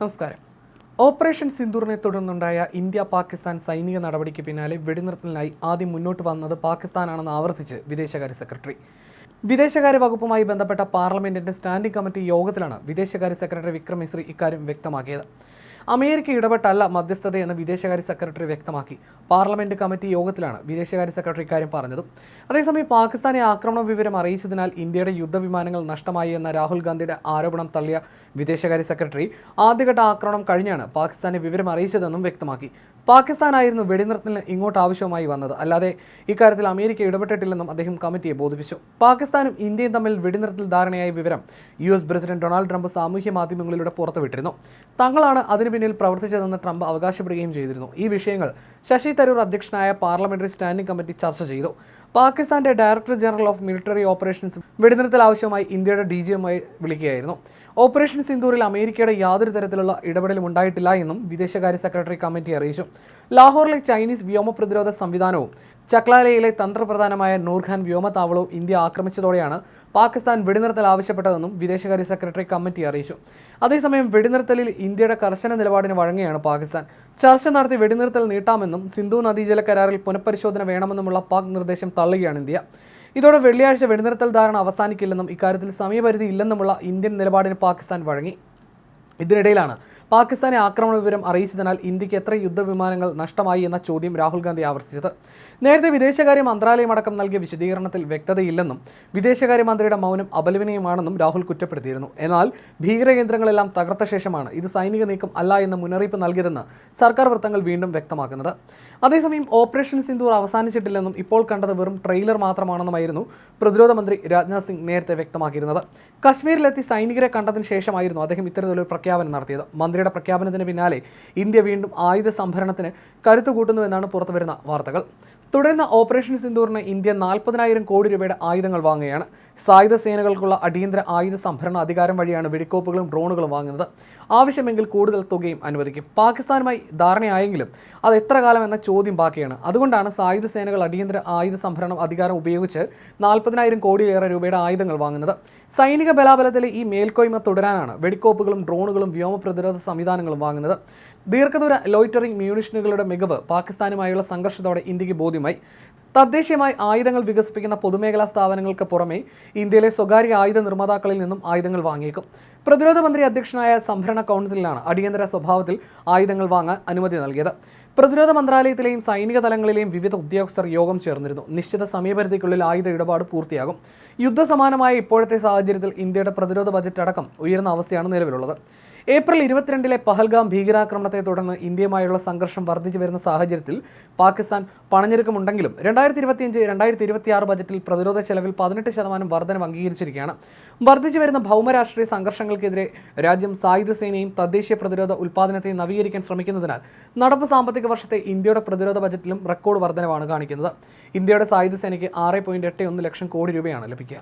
നമസ്കാരം. ഓപ്പറേഷൻ സിന്ദൂറിനെ തുടർന്നുണ്ടായ ഇന്ത്യ പാകിസ്ഥാൻ സൈനിക നടപടിക്ക് പിന്നാലെ വെടിനിർത്തലിനായി ആദ്യം മുന്നോട്ട് വന്നത് പാകിസ്ഥാനാണെന്ന് ആവർത്തിച്ച് വിദേശകാര്യ സെക്രട്ടറി. വിദേശകാര്യ വകുപ്പുമായി ബന്ധപ്പെട്ട പാർലമെന്റിന്റെ സ്റ്റാൻഡിംഗ് കമ്മിറ്റി യോഗത്തിലാണ് വിദേശകാര്യ സെക്രട്ടറി വിക്രം മിശ്രി ഇക്കാര്യം വ്യക്തമാക്കിയത്. അമേരിക്ക ഇടപെട്ടല്ല മധ്യസ്ഥതയെന്ന് വിദേശകാര്യ സെക്രട്ടറി വ്യക്തമാക്കി. പാർലമെന്റ് കമ്മിറ്റി യോഗത്തിലാണ് വിദേശകാര്യ സെക്രട്ടറി ഇക്കാര്യം പറഞ്ഞത്. അതേസമയം പാകിസ്ഥാനെ ആക്രമണ വിവരം അറിയിച്ചതിനാൽ ഇന്ത്യയുടെ യുദ്ധവിമാനങ്ങൾ നഷ്ടമായി എന്ന രാഹുൽ ഗാന്ധിയുടെ ആരോപണം തള്ളിയ വിദേശകാര്യ സെക്രട്ടറി ആദ്യഘട്ട ആക്രമണം കഴിഞ്ഞാണ് പാകിസ്ഥാനെ വിവരം അറിയിച്ചതെന്നും വ്യക്തമാക്കി. പാകിസ്ഥാനായിരുന്നു വെടിനിർത്തലിന് ഇങ്ങോട്ട് ആവശ്യമായി വന്നത്. അല്ലാതെ ഇക്കാര്യത്തിൽ അമേരിക്ക ഇടപെട്ടിട്ടില്ലെന്നും അദ്ദേഹം കമ്മിറ്റിയെ ബോധിപ്പിച്ചു. പാകിസ്ഥാനും ഇന്ത്യയും തമ്മിൽ വെടിനിർത്തൽ ധാരണയായ വിവരം U S president Donald Trump സാമൂഹ്യ മാധ്യമങ്ങളിലൂടെ പുറത്തുവിട്ടിരുന്നു. തങ്ങളാണ് അതിനു പിന്നിൽ പ്രവർത്തിച്ചതെന്ന് ട്രംപ് അവകാശപ്പെടുകയും ചെയ്തിരുന്നു. ഈ വിഷയങ്ങൾ ശശി തരൂർ അധ്യക്ഷനായ പാർലമെന്ററി സ്റ്റാൻഡിംഗ് കമ്മിറ്റി ചർച്ച ചെയ്തു. പാകിസ്ഥാന്റെ director general of military operations വെടിനിർത്തൽ ആവശ്യമായി ഇന്ത്യയുടെ ഡി ജി എമ്മായി വിളിക്കുകയായിരുന്നു. ഓപ്പറേഷൻ സിന്ദൂറിൽ അമേരിക്കയുടെ യാതൊരു തരത്തിലുള്ള ഇടപെടലും ഉണ്ടായിട്ടില്ല എന്നും വിദേശകാര്യ സെക്രട്ടറി കമ്മിറ്റി അറിയിച്ചു. ലാഹോറിലെ ചൈനീസ് വ്യോമ പ്രതിരോധ സംവിധാനവും ചക്ലാലയിലെ തന്ത്രപ്രധാനമായ നൂർഖാൻ വ്യോമതാവളവും ഇന്ത്യ ആക്രമിച്ചതോടെയാണ് പാകിസ്ഥാൻ വെടിനിർത്തൽ ആവശ്യപ്പെട്ടതെന്നും വിദേശകാര്യ സെക്രട്ടറി കമ്മിറ്റി അറിയിച്ചു. അതേസമയം വെടിനിർത്തലിൽ ഇന്ത്യയുടെ കർശന നിലപാടിന് വഴങ്ങിയാണ് പാകിസ്ഥാൻ. ചർച്ച നടത്തി വെടിനിർത്തൽ നീട്ടാമെന്നും സിന്ധു നദീജല കരാറിൽ പുനഃപരിശോധന വേണമെന്നുമുള്ള പാക് നിർദ്ദേശം തള്ളുകയാണ് ഇന്ത്യ. ഇതോടെ വെള്ളിയാഴ്ച വെടിനിർത്തൽ ധാരണ അവസാനിക്കില്ലെന്നും ഇക്കാര്യത്തിൽ സമയപരിധി ഇല്ലെന്നുമുള്ള ഇന്ത്യൻ നിലപാടിന് പാകിസ്ഥാൻ വഴങ്ങി. ഇതിനിടയിലാണ് പാകിസ്ഥാനെ ആക്രമണ വിവരം അറിയിച്ചതിനാൽ ഇന്ത്യയ്ക്ക് എത്ര യുദ്ധവിമാനങ്ങൾ നഷ്ടമായി എന്ന ചോദ്യം രാഹുൽ ഗാന്ധി ആവർത്തിച്ചത്. നേരത്തെ വിദേശകാര്യ മന്ത്രാലയം അടക്കം നൽകിയ വിശദീകരണത്തിൽ വ്യക്തതയില്ലെന്നും വിദേശകാര്യമന്ത്രിയുടെ മൗനം അപലപനീയമാണെന്നും രാഹുൽ കുറ്റപ്പെടുത്തിയിരുന്നു. എന്നാൽ ഭീകരകേന്ദ്രങ്ങളെല്ലാം തകർത്ത ശേഷമാണ് ഇത് സൈനിക നീക്കം അല്ല എന്ന മുന്നറിയിപ്പ് നൽകിയതെന്ന് സർക്കാർ വൃത്തങ്ങൾ വീണ്ടും വ്യക്തമാക്കുന്നത്. അതേസമയം ഓപ്പറേഷൻ സിന്ദൂർ അവസാനിച്ചിട്ടില്ലെന്നും ഇപ്പോൾ കണ്ടത് വെറും ട്രെയിലർ മാത്രമാണെന്നുമായിരുന്നു പ്രതിരോധ മന്ത്രി രാജ്നാഥ് സിംഗ് നേരത്തെ വ്യക്തമാക്കിയിരുന്നത്. കശ്മീരിലെത്തി സൈനികരെ കണ്ടതിന് ശേഷമായിരുന്നു അദ്ദേഹം ഇത്തരത്തിലൊരു പ്രഖ്യാപനം നടത്തിയത്. മന്ത്രിയുടെ പ്രഖ്യാപനത്തിന് പിന്നാലെ ഇന്ത്യ വീണ്ടും ആയുധ സംഭരണത്തിന് കരുത്തു കൂട്ടുന്നുവെന്നാണ് പുറത്തുവരുന്ന വാർത്തകൾ. തുടരുന്ന ഓപ്പറേഷൻ സിന്ദൂറിന് ഇന്ത്യ നാൽപ്പതിനായിരം കോടി രൂപയുടെ ആയുധങ്ങൾ വാങ്ങുകയാണ്. സായുധ സേനകൾക്കുള്ള അടിയന്തര ആയുധ സംഭരണ അധികാരം വഴിയാണ് വെടിക്കോപ്പുകളും ഡ്രോണുകളും വാങ്ങുന്നത്. ആവശ്യമെങ്കിൽ കൂടുതൽ തുകയും അനുവദിക്കും. പാകിസ്ഥാനുമായി ധാരണയായെങ്കിലും അത് എത്ര കാലം എന്ന ചോദ്യം ബാക്കിയാണ്. അതുകൊണ്ടാണ് സായുധ സേനകൾ അടിയന്തര ആയുധ സംഭരണം അധികാരം ഉപയോഗിച്ച് നാൽപ്പതിനായിരം കോടിയേറെ രൂപയുടെ ആയുധങ്ങൾ വാങ്ങുന്നത്. സൈനിക ബലാബലത്തിലെ ഈ മേൽക്കോയ്മ തുടരാനാണ് വെടിക്കോപ്പുകളും ഡ്രോണുകളും വ്യോമ പ്രതിരോധ സംവിധാനങ്ങളും വാങ്ങുന്നത്. ദീർഘദൂര ലോയിറ്ററിംഗ് മ്യൂണിഷനുകളുടെ മികവ് പാകിസ്ഥാനുമായുള്ള സംഘർഷത്തോടെ ഇന്ത്യയ്ക്ക് ബോധ്യമായി. തദ്ദേശീയമായി ആയുധങ്ങൾ വികസിപ്പിക്കുന്ന പൊതുമേഖലാ സ്ഥാപനങ്ങൾക്ക് പുറമെ ഇന്ത്യയിലെ സ്വകാര്യ ആയുധ നിർമ്മാതാക്കളിൽ നിന്നും ആയുധങ്ങൾ വാങ്ങിയേക്കും. പ്രതിരോധ മന്ത്രി അധ്യക്ഷനായ സംഭരണ കൗൺസിലിനാണ് അടിയന്തര സ്വഭാവത്തിൽ ആയുധങ്ങൾ വാങ്ങാൻ അനുമതി നൽകിയത്. പ്രതിരോധ മന്ത്രാലയത്തിലെയും സൈനിക തലങ്ങളിലെയും വിവിധ ഉദ്യോഗസ്ഥർ യോഗം ചേർന്നിരുന്നു. നിശ്ചിത സമയപരിധിക്കുള്ളിൽ ആയുധ ഇടപാട് പൂർത്തിയാകും. യുദ്ധസമാനമായ ഇപ്പോഴത്തെ സാഹചര്യത്തിൽ ഇന്ത്യയുടെ പ്രതിരോധ ബജറ്റ് അടക്കം ഉയർന്ന അവസ്ഥയാണ് നിലവിലുള്ളത്. ഏപ്രിൽ ഇരുപത്തിരണ്ടിലെ പഹൽഗാം ഭീകരാക്രമണത്തെ തുടർന്ന് ഇന്ത്യയുമായുള്ള സംഘർഷം വർദ്ധിച്ചു വരുന്ന സാഹചര്യത്തിൽ പാകിസ്ഥാൻ പണഞ്ഞെരുക്കമുണ്ടെങ്കിലും രണ്ടായിരത്തി ഇരുപത്തിയഞ്ച് രണ്ടായിരത്തി ഇരുപത്തി ആറ് ബജറ്റിൽ പ്രതിരോധ ചെലവിൽ പതിനെട്ട് ശതമാനം വർധനം അംഗീകരിച്ചിരിക്കുകയാണ്. വർദ്ധിച്ചു വരുന്ന ഭൗമരാഷ്ട്രീയ സംഘർഷങ്ങൾക്കെതിരെ രാജ്യം സായുധ സേനയും തദ്ദേശീയ പ്രതിരോധ ഉൽപ്പാദനത്തെയും നവീകരിക്കാൻ ശ്രമിക്കുന്നതിനാൽ നടപ്പ് സാമ്പത്തിക വർഷത്തെ ഇന്ത്യയുടെ പ്രതിരോധ ബജറ്റിലും റെക്കോർഡ് വർധനവാണ് കാണിക്കുന്നത്. ഇന്ത്യയുടെ സായുധ സേനയ്ക്ക് ആറ് ലക്ഷം കോടി രൂപയാണ് ലഭിക്കുക.